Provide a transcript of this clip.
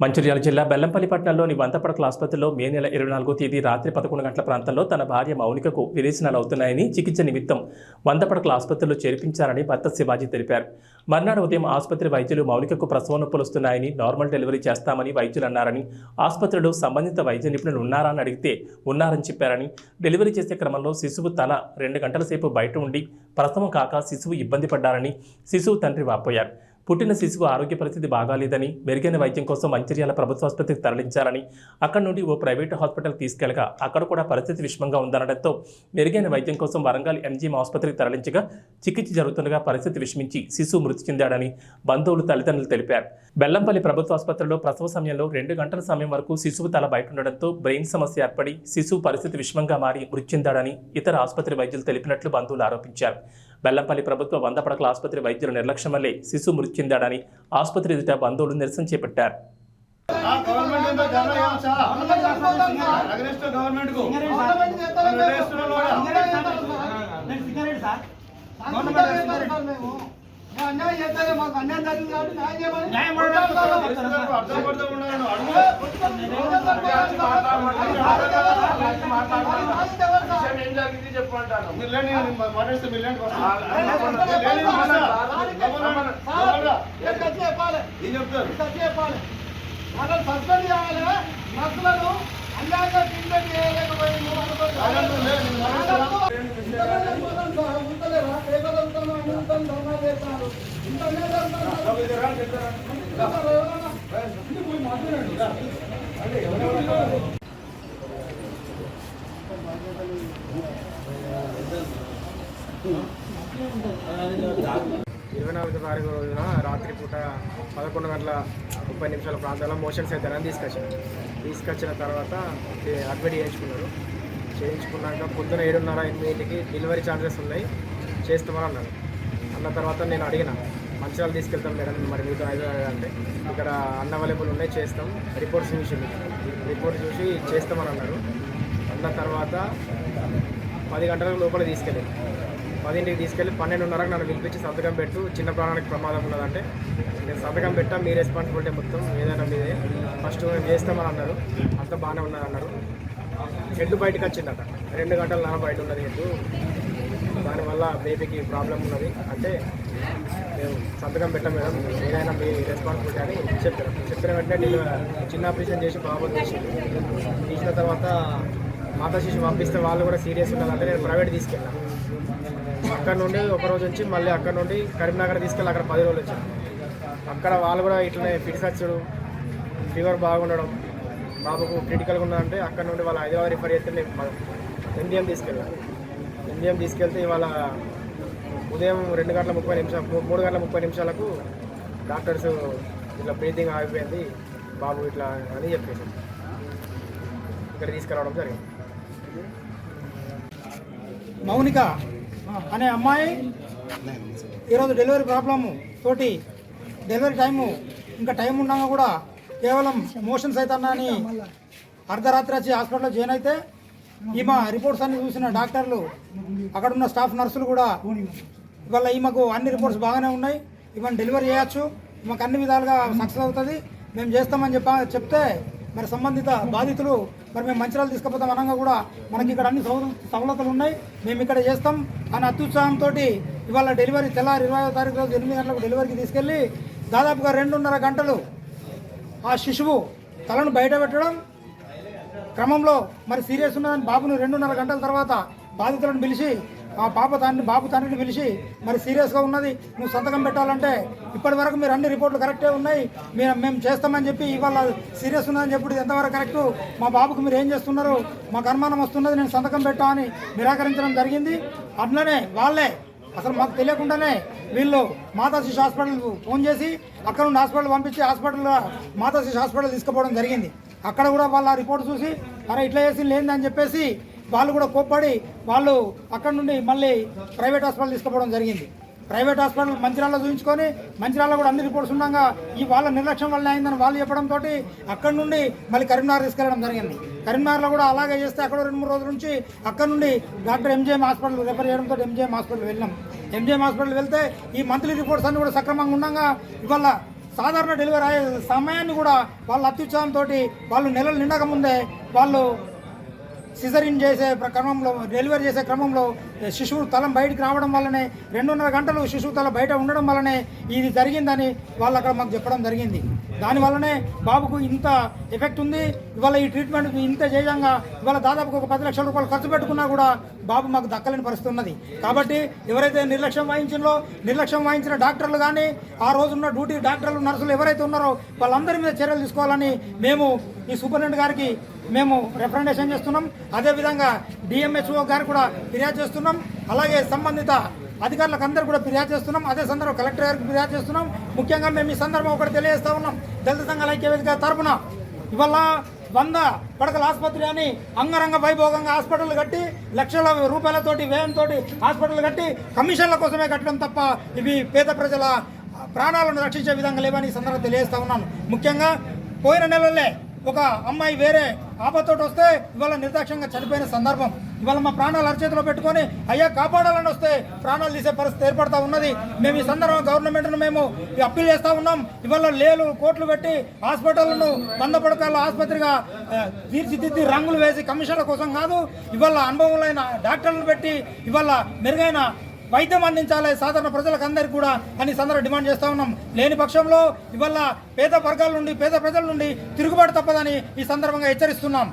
మంచిర్యాల జిల్లా బెల్లంపల్లి పట్టణంలోని వంతపడకల ఆసుపత్రిలో మే నెల ఇరవై నాలుగో తేదీ రాత్రి పదకొండు గంటల ప్రాంతంలో తన భార్య మౌనికకు విరేచనాలు అవుతున్నాయని చికిత్స నిమిత్తం వంతపడకల ఆసుపత్రిలో చేర్పించారని భర్త శివాజీ తెలిపారు. మర్నాడు ఉదయం ఆసుపత్రి వైద్యులు మౌనికకు ప్రసవ నొప్పులు వస్తున్నాయని నార్మల్ డెలివరీ చేస్తామని వైద్యులు అన్నారని ఆసుపత్రిలో సంబంధిత వైద్య నిపుణులు ఉన్నారా అని అడిగితే ఉన్నారని చెప్పారని డెలివరీ చేసే క్రమంలో శిశువు తల రెండు గంటల సేపు బయట ఉండి ప్రసవం కాక శిశువు ఇబ్బంది పడ్డారని శిశువు తండ్రి వాపోయారు. పుట్టిన శిశువు ఆరోగ్య పరిస్థితి బాగాలేదని మెరుగైన వైద్యం కోసం మంచిర్యాల ప్రభుత్వ ఆసుపత్రికి తరలించారని అక్కడి నుండి ఓ ప్రైవేటు హాస్పిటల్ తీసుకెళ్ళగా అక్కడ కూడా పరిస్థితి విషమంగా ఉందనడంతో మెరుగైన వైద్యం కోసం వరంగల్ ఎంజీఎం ఆసుపత్రికి తరలించగా చికిత్స జరుగుతుండగా పరిస్థితి విషమించి శిశువు మృతి చెందాడని బంధువులు తల్లిదండ్రులు తెలిపారు. బెల్లంపల్లి ప్రభుత్వ ఆసుపత్రిలో ప్రసవ సమయంలో రెండు గంటల సమయం వరకు శిశువు తల బయట ఉండడంతో బ్రెయిన్ సమస్య ఏర్పడి శిశువు పరిస్థితి విషమంగా మారి మృతి చెందాడని ఇతర ఆసుపత్రి వైద్యులు తెలిపినట్లు బంధువులు ఆరోపించారు. బెల్లంపల్లి ప్రభుత్వ వంద పడకల ఆసుపత్రి వైద్యుల నిర్లక్ష్యం వల్లే శిశువు మృతి చెందాడని ఆసుపత్రి ఎదుట బంధువులు నిరసన చేపట్టారు. మీరు లేండి, నేను మాట్లాడిస్తే మీరు లేండి ఫస్ట్. మీరు లేండి, ఫస్ట్. Government, government. ఏం చెప్తారు రాజేంద్ర, లే, నేను మాట్లాడిస్తా. ఇరవై నాలుగు తారీఖు రోజున రాత్రి పూట పదకొండు గంటల ముప్పై నిమిషాల ప్రాంతాల్లో మోషన్స్ అవుతారని తీసుకొచ్చాను తీసుకొచ్చిన తర్వాత అడ్మిట్ చేయించుకున్నారు. చేయించుకున్నాక పొద్దున ఏడున్నర ఎనిమిదింటికి డెలివరీ ఛార్జెస్ ఉన్నాయి. చేస్తామని అన్నారు. అన్న తర్వాత నేను అడిగిన మంచిర్యాల తీసుకెళ్తాం మేడం మరి మీతో హైదరాబాద్ అంటే ఇక్కడ అన్న అవైలబుల్ ఉన్నాయి చేస్తాం. రిపోర్ట్స్ చూసి రిపోర్ట్ చూసి చేస్తామని అన్నారు. అన్న తర్వాత పది గంటల లోపల తీసుకెళ్ళాను పదింటికి తీసుకెళ్ళి పన్నెండున్నరకు నన్ను పిలిపించి సంతకం పెట్టు. చిన్న ప్రాణానికి ప్రమాదం ఉన్నదంటే నేను సంతకం పెట్టా మీ రెస్పాన్సిబిలిటీ మొత్తం ఏదైనా మీదే. ఫస్ట్ మేము చేస్తామని అన్నారు. అంతా బాగానే ఉన్నది అన్నారు. హెడ్ బయటకు వచ్చిందట. రెండు గంటల నాన్న బయట ఉన్నది హెడ్. దానివల్ల బేబీకి ప్రాబ్లం ఉన్నది. అంటే మేము సంతకం పెట్టాం మేడం. ఏదైనా మీ రెస్పాన్సిబిలిటీ అని చెప్పారు చెప్పిన వెంటనే నేను చిన్న ఆపరేషన్ చేసి బాబు తీసి తీసిన తర్వాత మాతా శిశు పంపిస్తే వాళ్ళు కూడా సీరియస్ ఉన్నారంటే నేను ప్రైవేట్ తీసుకెళ్ళాను అక్కడ నుండి ఒక రోజు వచ్చి మళ్ళీ అక్కడ నుండి కరీంనగర్ తీసుకెళ్ళి అక్కడ పది రోజులు వచ్చాను అక్కడ వాళ్ళు కూడా ఇట్లనే ఫిట్స్ ఫీవర్ బాగుండడం బాబుకు క్రిటికల్గా ఉన్నదంటే అక్కడ నుండి వాళ్ళు హైదరాబాద్ రిఫర్ చేస్తే నేను ఎంజిఎం తీసుకెళ్ళాను ఎంజిఎం తీసుకెళ్తే ఇవాళ ఉదయం రెండు గంటల ముప్పై నిమిషాలు మూడు గంటల ముప్పై నిమిషాలకు డాక్టర్స్ ఇట్లా బ్రీతింగ్ ఆగిపోయింది. బాబు ఇట్లా అని చెప్పేసి ఇక్కడ తీసుకురావడం జరిగింది. మౌనిక అనే అమ్మాయి ఈరోజు డెలివరీ ప్రాబ్లము తోటి డెలివరీ టైము ఇంకా టైం ఉండగా కూడా కేవలం మోషన్స్ అవుతున్నాయని అర్ధరాత్రి వచ్చి హాస్పిటల్లో జాయిన్ అయితే ఈమె రిపోర్ట్స్ అన్ని చూసిన డాక్టర్లు అక్కడ ఉన్న స్టాఫ్ నర్సులు కూడా ఇవాళ ఈమెకు అన్ని రిపోర్ట్స్ బాగానే ఉన్నాయి. ఈమెను డెలివరీ చేయొచ్చు. ఈమెకు అన్ని విధాలుగా సక్సెస్ అవుతుంది. మేము చేస్తామని చెప్ప చెప్తే మరి సంబంధిత బాధితులు మరి మేము మంచిరాలు తీసుకుపోతాం అనగా కూడా మనకి ఇక్కడ అన్ని సౌ- సవలతులు ఉన్నాయి. మేము ఇక్కడ చేస్తాం. అని అత్యుత్సాహంతో ఇవాళ డెలివరీ తెల్లారి ఇరవై తారీఖు రోజు ఎనిమిది గంటలకు డెలివరీకి తీసుకెళ్ళి దాదాపుగా రెండున్నర గంటలు ఆ శిశువు తలను బయట పెట్టడం క్రమంలో మరి సీరియస్ ఉన్నదని బాబును రెండున్నర గంటల తర్వాత బాధితులను పిలిచి ఆ పాప తండ్రి బాబు తండ్రిని పిలిచి మరి సీరియస్గా ఉన్నది నువ్వు సంతకం పెట్టాలంటే ఇప్పటి వరకు మీరు అన్ని రిపోర్ట్లు కరెక్టే ఉన్నాయి. మీరు మేము చేస్తామని చెప్పి ఇవాళ సీరియస్ ఉన్నదని చెప్పి ఎంతవరకు కరెక్టు మా బాబుకు మీరు ఏం చేస్తున్నారు? మాకు అనుమానం వస్తున్నది నేను సంతకం పెట్టా అని నిరాకరించడం జరిగింది. అట్లనే వాళ్ళే అసలు మాకు తెలియకుండానే వీళ్ళు మాతాశిష్ హాస్పిటల్ ఫోన్ చేసి అక్కడ నుండి హాస్పిటల్ పంపించి హాస్పిటల్లో మాతాశిష్ హాస్పిటల్ తీసుకుపోవడం జరిగింది. అక్కడ కూడా వాళ్ళ రిపోర్ట్ చూసి అరే ఇట్లా చేసి లేదని చెప్పేసి వాళ్ళు కూడా కోప్పడి వాళ్ళు అక్కడ నుండి మళ్ళీ ప్రైవేట్ హాస్పిటల్ తీసుకుపోవడం జరిగింది. ప్రైవేట్ హాస్పిటల్ మంచిర్యాలలో చూపించుకొని మంచిర్యాలలో కూడా అన్ని రిపోర్ట్స్ ఉండగా ఈ వాళ్ళ నిర్లక్ష్యం వల్ల అయిందని వాళ్ళు చెప్పడంతో అక్కడ నుండి మళ్ళీ కరీంనగర్ తీసుకెళ్ళడం జరిగింది. కరీంనగర్లో కూడా అలాగే చేస్తే అక్కడ రెండు మూడు రోజుల నుంచి అక్కడ నుండి డాక్టర్ ఎంజేఎం హాస్పిటల్ రెఫర్ చేయడంతో ఎంజేఎం హాస్పిటల్ వెళ్ళాం. ఎంజేఎం హాస్పిటల్ వెళ్తే ఈ మంత్లీ రిపోర్ట్స్ అన్ని కూడా సక్రమంగా ఉండగా ఇవాళ సాధారణ డెలివరీ అయ్యే సమయాన్ని కూడా వాళ్ళ అత్యుత్సాహంతో వాళ్ళు నెలలు నిండక ముందే వాళ్ళు సిజరిన్ చేసే క్రమంలో డెలివరీ చేసే క్రమంలో శిశువు తలం బయటికి రావడం వల్లనే రెండున్నర గంటలు శిశువు తల బయట ఉండడం వల్లనే ఇది జరిగిందని వాళ్ళు అక్కడ మాకు చెప్పడం జరిగింది. దానివల్లనే బాబుకు ఇంత ఎఫెక్ట్ ఉంది. ఇవాళ ఈ ట్రీట్మెంట్ ఇంత చేయంగా ఇవాళ దాదాపు ఒక పది లక్షల రూపాయలు ఖర్చు పెట్టుకున్నా కూడా బాబు మాకు దక్కలేని పరిస్థితి ఉన్నది. కాబట్టి ఎవరైతే నిర్లక్ష్యం వహించిందో నిర్లక్ష్యం వహించిన డాక్టర్లు కానీ ఆ రోజున్న డ్యూటీ డాక్టర్లు నర్సులు ఎవరైతే ఉన్నారో వాళ్ళందరి మీద చర్యలు తీసుకోవాలని మేము ఈ సూపరింటెండెంట్ గారికి మేము రిప్రజెంటేషన్ చేస్తున్నాం. అదేవిధంగా డిఎంహెచ్ఓ గారు కూడా ఫిర్యాదు చేస్తున్నాం. అలాగే సంబంధిత అధికారులకు అందరూ కూడా ఫిర్యాదు చేస్తున్నాం. అదే సందర్భం కలెక్టర్ గారికి ఫిర్యాదు చేస్తున్నాం. ముఖ్యంగా మేము ఈ సందర్భం ఒకటి తెలియజేస్తా ఉన్నాం. దళిత సంఘాల ఐక్యవేదిక తరపున ఇవాళ వంద పడకల ఆసుపత్రి అని అంగరంగ వైభోగంగా హాస్పిటల్ కట్టి లక్షల రూపాయలతోటి వ్యయంతో హాస్పిటల్ కట్టి కమిషన్ల కోసమే కట్టడం తప్ప ఇవి పేద ప్రజల ప్రాణాలను రక్షించే విధంగా లేవని ఈ సందర్భంగా తెలియజేస్తా ఉన్నాను. ముఖ్యంగా పోయిన నెలలే ఒక అమ్మాయి వేరే ఆపతోటి వస్తే ఇవాళ నిర్దాక్షంగా చనిపోయిన సందర్భం. ఇవాళ మా ప్రాణాలు అరచేతిలో పెట్టుకొని అయ్యా కాపాడాలని వస్తే ప్రాణాలు తీసే పరిస్థితి ఏర్పడతా ఉన్నది. మేము ఈ సందర్భంగా గవర్నమెంట్ను మేము అప్పీల్ చేస్తా ఉన్నాం. ఇవాళ లేలు కోట్లు పెట్టి హాస్పిటల్ను వంద పడకల ఆసుపత్రిగా తీర్చిదిద్ది రంగులు వేసి కమిషన్ల కోసం కాదు ఇవాళ అనుభవములైన డాక్టర్లు పెట్టి ఇవాళ మెరుగైన వైద్యం అందించాలి. సాధారణ ప్రజలకు అందరికీ కూడా అని సందర్భ డిమాండ్ చేస్తూ ఉన్నాం. లేని పక్షంలో ఇవాళ పేద వర్గాల నుండి పేద ప్రజల నుండి తిరుగుబాటు తప్పదని ఈ సందర్భంగా హెచ్చరిస్తున్నాం.